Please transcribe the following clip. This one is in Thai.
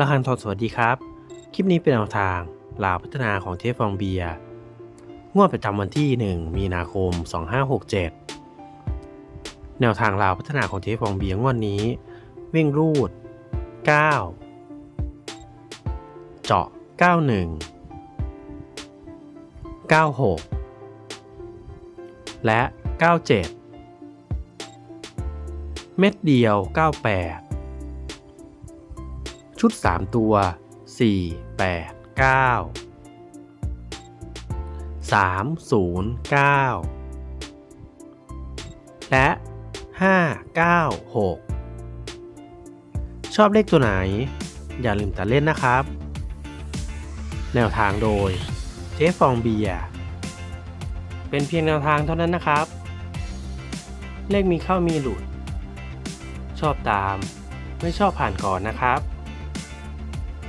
ละคันทอนสวัสดีครับ คลิปนี้เป็นแนวทางลาวพัฒนาของเทฟฟองเบียงวดประจำวันที่ 1 มีนาคม 2567 แนวทางลาวพัฒนาของเทฟฟองเบียงวดนี้ วิ่งรูด 9 เจาะ 91 96 และ 97 เม็ดเดียว 98 ชุด 3 ตัว 4 8 9 3 0 9 และ 5 9 6 ชอบเลขตัวไหน อย่าลืมตัดเล่นนะครับ แนวทางโดยเจ๊ฟองเบียเป็นเพียงแนวทางเท่านั้นนะครับ เลขมีเข้ามีหลุด ชอบตาม ไม่ชอบผ่านก่อนนะครับ